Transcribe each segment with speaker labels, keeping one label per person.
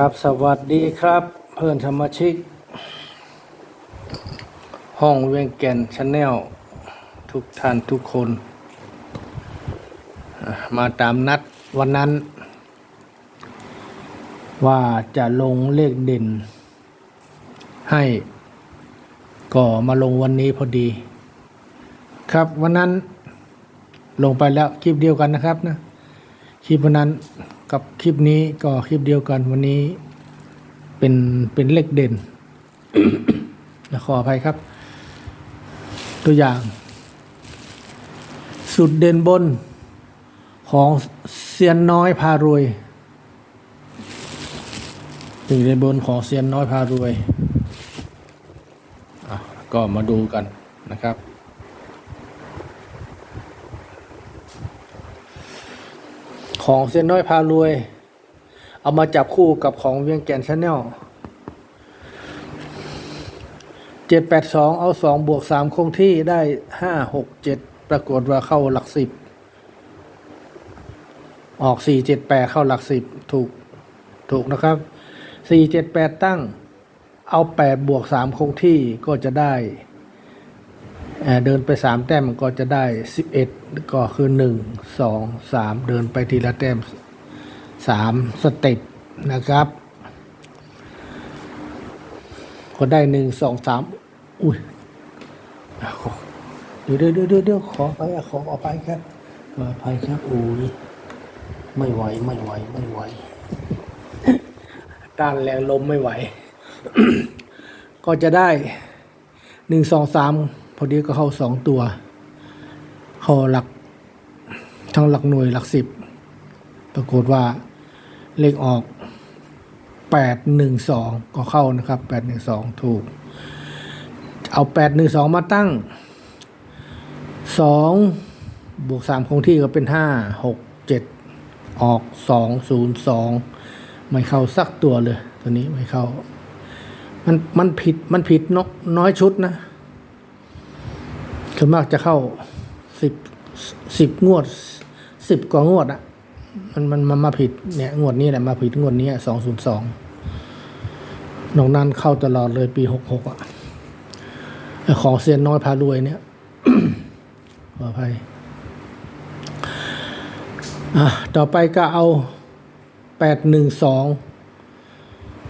Speaker 1: ครับสวัสดีครับ เพื่อนสมาชิก ห้องเวียงแก่นชาแนลทุกท่านทุกคน มาตามนัดวันนั้น ว่าจะลงเลขเด่น ให้ก็มาลงวันนี้พอดี ครับวันนั้นลงไปแล้วคลิปเดียวกันนะครับนะคลิปวันนั้น กับคลิปนี้ก็คลิปเดียวกันวันนี้ เป็นเป็นเลขเด่นขออภัยครับ ตัวอย่าง สุดเด่นบนของเซียนน้อยพารวยสุดเด่นบนของเซียนน้อยพารวยก็มาดูกันนะครับ ของเส้นน้อยพารวย เอามาจับคู่กับของเวียงแก่นชาแนลเจ็ดแปดสองเอาสองบวกสามคงที่ได้ห้าหกเจ็ดปรากฏว่าเข้าหลักสิบ ออกสี่เจ็ดแปดเข้าหลักสิบถูกถูกนะครับสี่เจ็ดแปดตั้ง เอาแปดบวกสามคงที่ก็จะได้ เดินไปสามแต้มก็จะได้สิบเอ็ดก็คือหนึ่งสองสามเดินไปทีละแต้มสามสเต็ปนะครับ ก็ได้หนึ่งสองสามอุ้ยอะขอเดี๋ยวเดี๋ยวเดี๋ยวเดี๋ยวขอไปอะขออภัยครับขออภัยครับอุ้ยไม่ไหวไม่ไหวไม่ไหวต้านแรงลมไม่ไหว ก็จะได้หนึ่งสองสาม พอดีก็เข้าสองตัว เข้าหลัก ทั้งหลักหน่วยหลักสิบ ปรากฏว่าเลขออกแปดหนึ่งสองก็เข้านะครับแปดหนึ่งสองถูก เอาแปดหนึ่งสองมาตั้งสองบวกสามคงที่ก็เป็นห้าหกเจ็ดออกสองศูนย์สองไม่เข้าสักตัวเลย ตัวนี้ไม่เข้า มันมันผิดมันผิดนกน้อยชุดนะ ส่วนมากจะเข้าสิบสิบงวดสิบกว่างวดอะมันมันมันมาผิดเนี่ย งวดนี้แหละมาผิดงวดนี้สองศูนย์สองนอกนั้นเข้าตลอดเลยปีหกหกอะของเซียนน้อยพารวยเนี่ยขออภัยอะต่อไปก็เอาแปดหนึ่งสอง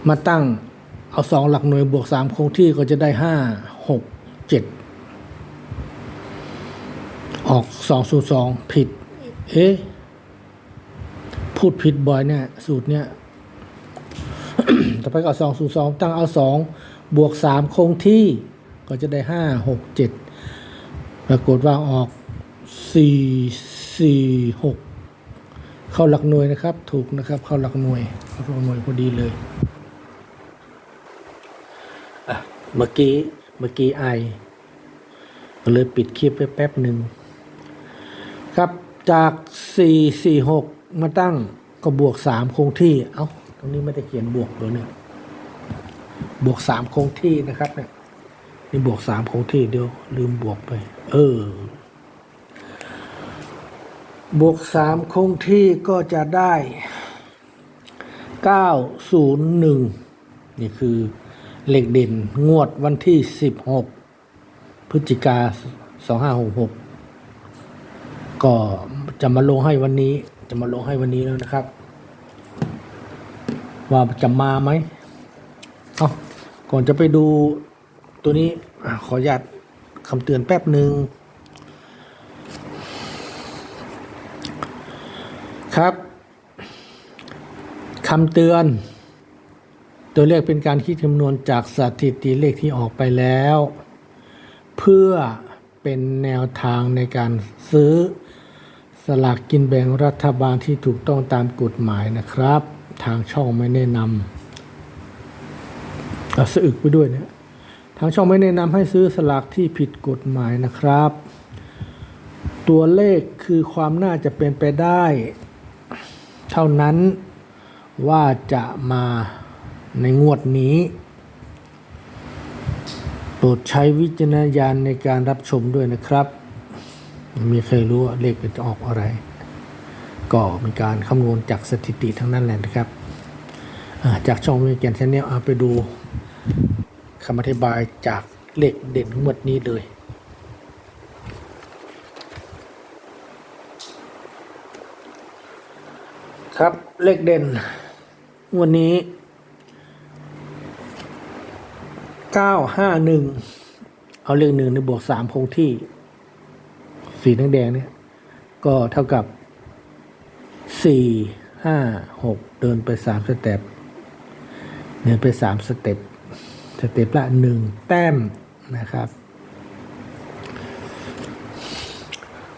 Speaker 1: มาตั้งเอาสองหลักหน่วยบวกสามคงที่ก็จะได้ห้าหกเจ็ด ออกสองสูตรสองผิด เอ๊ะ พูดผิดบ่อยเนี่ย สูตรเนี่ยต่อไปก็สองสูตรสองตั้งเอาสองบวกสามคงที่ ก็จะได้ห้าหกเจ็ดปรากฏว่าออกสี่สี่หกเข้าหลักหน่วยนะครับ ถูกนะครับ เข้าหลักหน่วยเข้าหลักหน่วยพอดีเลยอะเมื่อกี้เมื่อกี้ไอก็เลยปิดคลิปไปแป๊บหนึ่ง จาก 446 มาตั้งก็บวก 3 คงที่ เอา้า ตรงนี้ไม่ได้เขียนบวกเลยเนี่ยบวก 3 คงที่นะครับเนี่ยนี่บวก 3 คงที่เดี๋ยว ลืมบวกไป เออ บวก 3 คงที่ก็จะได้ 901 นี่คือเหลขเด่นงวดวันที่ 16 พฤศจิกา 2566 ก็ จะมาลงให้วันนี้ จะมาลงให้วันนี้แล้วนะครับ ว่าจะมาไหมเอาก่อนจะไปดูตัวนี้ขออนุญาตคำเตือนแป๊บหนึ่งครับคำเตือน ตัวเลขเป็นการคิดคำนวณจากสถิติเลขที่ออกไปแล้ว เพื่อเป็นแนวทางในการซื้อ สลากกินแบ่งรัฐบาลที่ถูกต้องตามกฎหมายนะครับ ทางช่องไม่แนะนำเอาสะอึกไปด้วยเนี่ยทางช่องไม่แนะนำให้ซื้อสลากที่ผิดกฎหมายนะครับ ตัวเลขคือความน่าจะเป็นไปได้ เท่านั้นว่าจะมาในงวดนี้ โปรดใช้วิจารณญาณในการรับชมด้วยนะครับ มีใครรู้ว่าเลขจะออกอะไร ก็มีการคำนวณจากสถิติทั้งนั้นแหละนะครับ จากช่องวิเกียนชแนลเอาไปดูคำอธิบายจากเลขเด่นงวดนี้เลยครับเลขเด่น วันนี้เก้าห้าหนึ่งเอาเลขหนึ่งในบวกสามคงที่ สีแดงๆเนี่ยก็เท่ากับสี่ห้าหกเดินไปสามสเต็ปเดินไปสามสเต็ปสเต็ปละหนึ่งแต้มนะครับ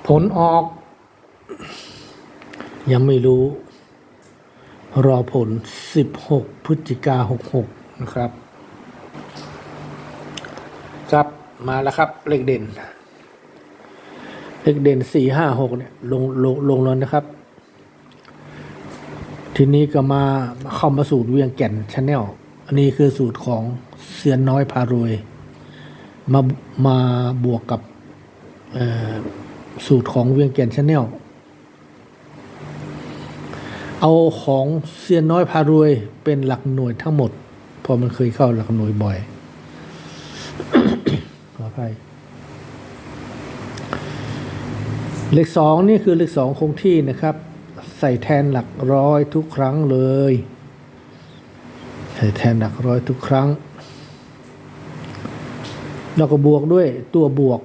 Speaker 1: ผลออก ยังไม่รู้ รอผล 16 พฤศจิกา 66 นะครับ ครับมาแล้วครับเลขเด่น เลขเด่น4 5 6เนี่ยลงลงลงแล้วนะครับ ทีนี้ก็มาเข้ามาสูตรเวียงแก่นชาแนลอันนี้คือสูตรของเซียนน้อยพารวยมามาบวกกับสูตรของเวียงแก่นชาแนลเอาของเซียนน้อยพารวยเป็นหลักหน่วยทั้งหมดเพอมันเคยเข้าหลักหน่วยบ่อยขออภัย เลขสองนี่คือเลขสองคงที่นะครับ ใส่แทนหลักร้อยทุกครั้งเลย ใส่แทนหลักร้อยทุกครั้ง แล้วก็บวกด้วยตัวบวก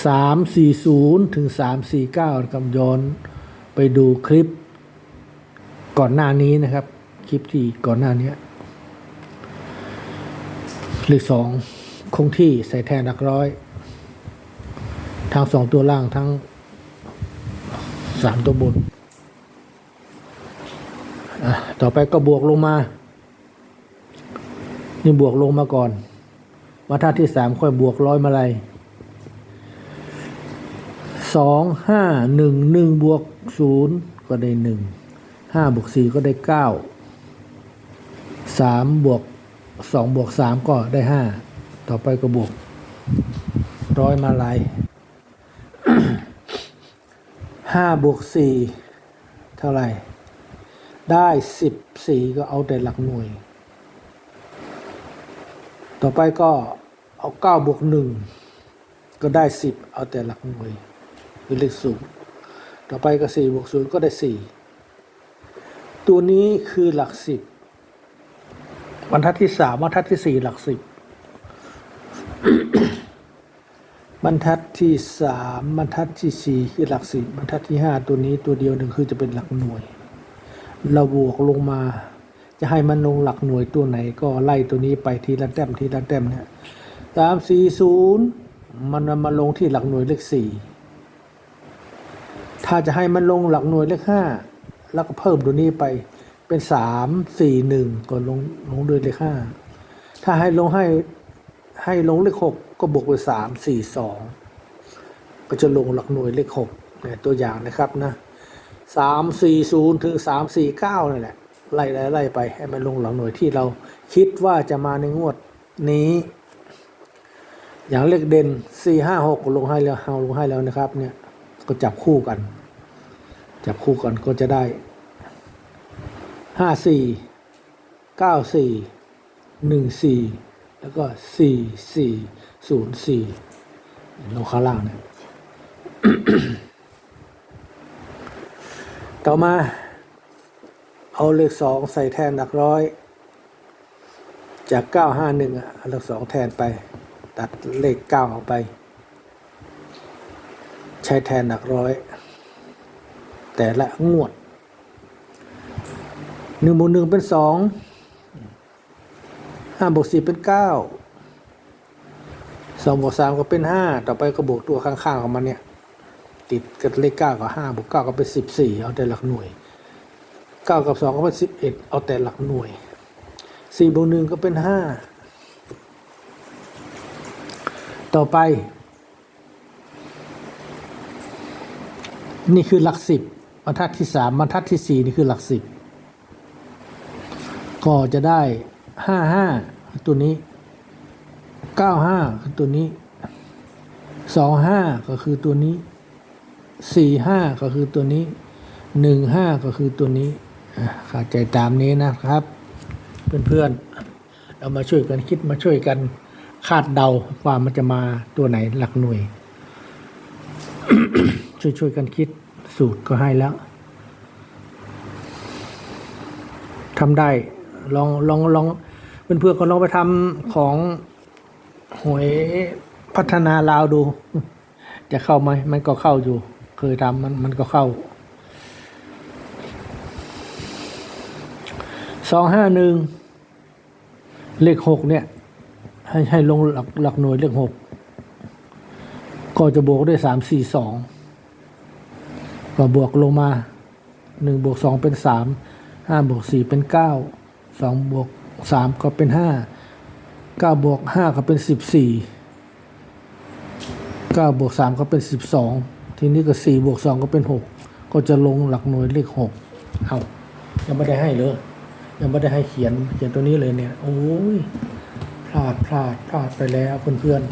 Speaker 1: 340 ถึง 349นะครับย้อนไปดูคลิปก่อนหน้านี้นะครับ คลิปที่ก่อนหน้านี้เลขสองคงที่ใส่แทนหลักร้อย ทั้งสองตัวล่างทั้งสามตัวบน ต่อไปก็บวกลงมา นี่บวกลงมาก่อนมาท่าที่สามค่อยบวกร้อยมาลัยสองห้าหนึ่งหนึ่งบวกศูนย์ก็ได้หนึ่งห้าบวกสี่ก็ได้เก้าสามบวกสองบวกสามก็ได้ห้าต่อไปก็บวกร้อยมาลาย ห้าบวกสี่เท่าไหร่ ได้สิบสี่ก็เอาแต่หลักหน่วย ต่อไปก็เอาเก้าบวกหนึ่งก็ได้สิบเอาแต่หลักหน่วยคือเลขศูนย์ต่อไปก็สี่บวกศูนย์ก็ได้สี่ตัวนี้คือหลักสิบบรรทัดที่สามบรรทัดที่สี่หลักสิบ บรรทัดที่สามบรรทัดที่สี่คือหลักสิบบรรทัดที่ห้าตัวนี้ตัวเดียวหนึ่งคือจะเป็นหลักหน่วย เราบวกลงมา จะให้มันลงหลักหน่วยตัวไหนก็ไล่ตัวนี้ไปทีละแต้มทีละแต้มเนี่ยสามสี่ศูนย์มันมาลงที่หลักหน่วยเลขสี่ถ้าจะให้มันลงหลักหน่วยเลขห้าแล้วก็เพิ่มตัวนี้ไปเป็นสามสี่หนึ่งก็ลงลงด้วยเลขห้าถ้าให้ลงให้ ให้ลงเลขหกก็บวกไปสามสี่สองก็จะลงหลักหน่วยเลขหกเนี่ยตัวอย่างนะครับนะสามสี่ศูนย์ถึงสามสี่เก้านี่แหละไล่ไล่ไล่ไปให้มันลงหลักหน่วยที่เราคิดว่าจะมาในงวดนี้ อย่างเลขเด่นสี่ห้าหกลงให้แล้วเอาลงให้แล้วนะครับ เนี่ยก็จับคู่กัน จับคู่กันก็จะได้ห้าสี่เก้าสี่หนึ่งสี่ แล้วก็สี่สี่ศูนย์สี่ลงข้างล่างเนี่ยต่อมา เอาเลขสองใส่แทนหลักร้อย จากเก้าห้าหนึ่งอะเลขสองแทนไป ตัดเลขเก้าออกไป ใช้แทนหลักร้อย แต่ละงวดหนึ่งบวกหนึ่งเป็นสอง ห้าบวกสี่เป็นเก้าสองบวกสามก็เป็นห้าต่อไปก็บวกตัวข้างๆของมันเนี่ย ติดกับเลขเก้ากับห้าบวกเก้าก็เป็นสิบสี่เอาแต่หลักหน่วยเก้ากับสองก็เป็นสิบเอ็ดเอาแต่หลักหน่วยสี่บวกหนึ่งก็เป็นห้าต่อไป นี่คือหลักสิบบรรทัดที่สามบรรทัดที่สี่นี่คือหลักสิบก็จะได้ห้าห้า ตัวนี้เก้าห้าคือตัวนี้สองห้าก็คือตัวนี้สี่ห้าก็คือตัวนี้หนึ่งห้าก็คือตัวนี้เข้าใจตามนี้นะครับ เพื่อนๆเรามาช่วยกันคิดมาช่วยกันคาดเดาว่ามันจะมาตัวไหนหลักหน่วย ช่วยช่วยๆกันคิดสูตรก็ให้แล้วทำได้ลองลองลอง เพื่อนๆก็ลองไปทำของหวยพัฒนาลาวดู จะเข้าไหมมันก็เข้าอยู่ เคยทำมันมันก็เข้าสองห้าหนึ่งเลขหกเนี่ย ให้ให้ลงหลักหลักหน่วยเลขหกก็จะบวกด้วยสามสี่สองก็บวกลงมาหนึ่งบวกสองเป็นสามห้าบวกสี่เป็นเก้าสองบวก สามก็เป็นห้าเก้าบวกห้าก็เป็นสิบสี่เก้าบวกสามก็เป็นสิบสองทีนี้ก็สี่บวกสองก็เป็นหกก็จะลงหลักหน่วยเลขหกเอายังไม่ได้ให้เลยยังไม่ได้ให้เขียนเขียนตัวนี้เลยเนี่ย โอ้ยพลาดพลาดพลาดไปแล้วเพื่อนๆ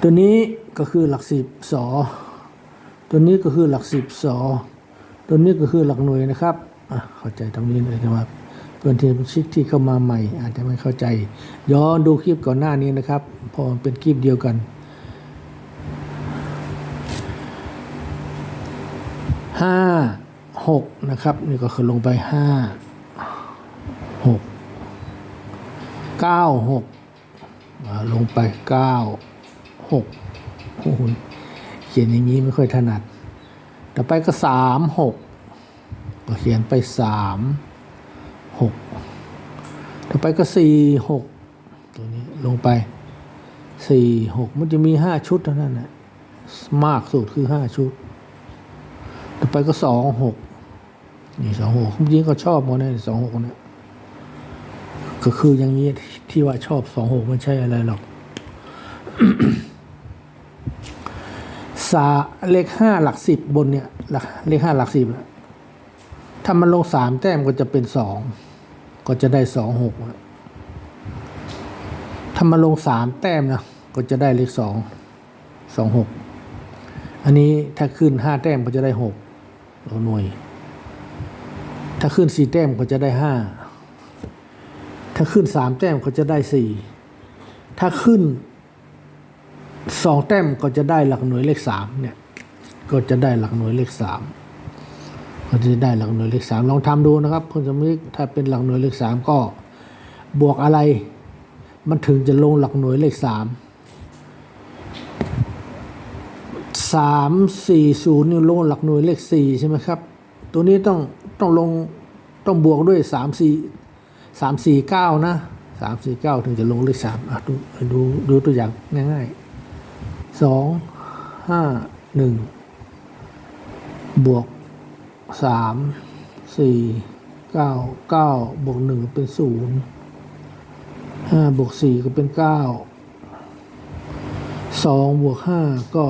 Speaker 1: ตัวนี้ก็คือหลักสิบสอตัวนี้ก็คือหลักสิบสอ ตัวนี้ก็คือหลักหน่วยนะครับเข้าใจตรงนี้เลยนะครับเพื่อนที่ชิกที่เข้ามาใหม่ อาจจะไม่เข้าใจ ย้อนดูคลิปก่อนหน้านี้นะครับพอเป็นคลิปเดียวกันห้าหกนะครับนี่ก็คือลงไปห้าหกเก้าหกอ่าลงไปเก้าหกโอ้โหเขียนอย่างนี้ไม่ค่อยถนัด ต่อไปก็สามหกก็เขียนไปสามหกต่อไปก็สี่หกตัวนี้ลงไปสี่หกมันจะมีห้าชุดเท่านั้นนะมากสุดคือห้าชุด ต่อไปก็สองหกนี่สองหกจริงก็ชอบมดเลยสองหกเนี่ยก็คืออย่างนี้ที่ว่าชอบสองหกไม่ใช่อะไรหรอก สาเลขห้าหลักสิบบนเนี่ยหลักเลขห้าหลักสิบอะถ้ามันลงสามแต้มก็จะเป็นสองก็จะได้สองหกถ้ามันลงสามแต้มนะก็จะได้เลขสองสองหกอันนี้ถ้าขึ้นห้าแต้มก็จะได้หกเราหน่วย ถ้าขึ้นสี่แต้มก็จะได้ห้าถ้าขึ้นสามแต้มก็จะได้สี่ถ้าขึ้น สองแต้มก็จะได้หลักหน่วยเลขสามเนี่ย ก็จะได้หลักหน่วยเลขสามก็จะได้หลักหน่วยเลขสามลองทำดูนะครับเพื่อนสมิกถ้าเป็นหลักหน่วยเลขสามก็บวกอะไร มันถึงจะลงหลักหน่วยเลขสามสามสี่ศูนย์นี่ลงหลักหน่วยเลขสี่ใช่ไหมครับ ตัวนี้ต้องต้องลงต้องบวกด้วยสามสี่สามสี่เก้านะสามสี่เก้าถึงจะลงเลขสามอะดูดูดูตัวอย่างง่ายๆ สองห้าหนึ่งบวกสามสี่เก้าเก้าบวกหนึ่งเป็นศูนย์ห้าบวกสี่ก็เป็นเก้าสองบวกห้าก็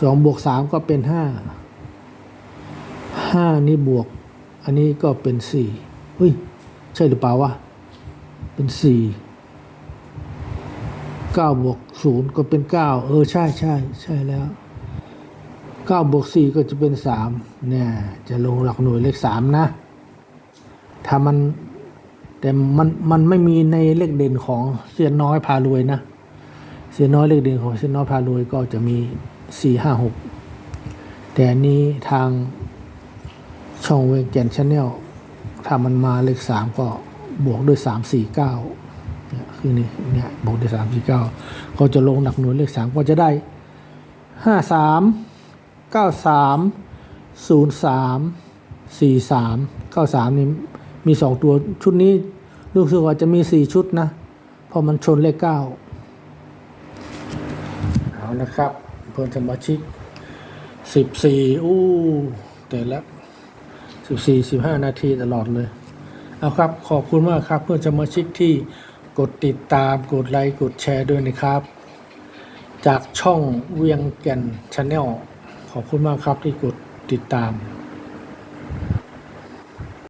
Speaker 1: สองบวกสามก็เป็นห้าห้านี่บวก อันนี้ก็เป็นสี่เฮ้ย ใช่หรือเปล่าวะเป็นสี่ เก้าบวกศูนย์ก็เป็นเก้าเออใช่ใช่ใช่แล้วเก้าบวกสี่ก็จะเป็นสามเนี่ยจะลงหลักหน่วยเลขสามนะ ถ้ามันแต่มันมันไม่มีในเลขเด่นของเสียนน้อยพารวยนะ เสียน้อยเลขเด่นของเสียน้อยพารวยก็จะมีสี่ห้าหกแต่นี้ทางช่องเวงแกนชาแนลถ้ามันมาเลขสามก็บวกด้วยสามสี่เก้า คือนี่เนี่ยบวกด้วยสามสี่เก้าก็จะลงหนักหน่วยเลขสามก็จะได้ห้าสามเก้าสามศูนย์สามสี่สามเก้าสามนี่มีสองตัวชุดนี้รู้สึกว่าจะมีสี่ชุดนะเพราะมันชนเลขเก้าเอานะครับ เพื่อนสมาชิกสิบสี่อู้แต่ละสิบสี่สิบห้านาทีตลอดเลย เอาครับ ขอบคุณมากครับเพื่อนสมาชิกที่ กดติดตามกดไลค์กดแชร์ด้วยนะครับ จากช่องเวียงแก่นชาแนลขอบคุณมากครับที่กดติดตาม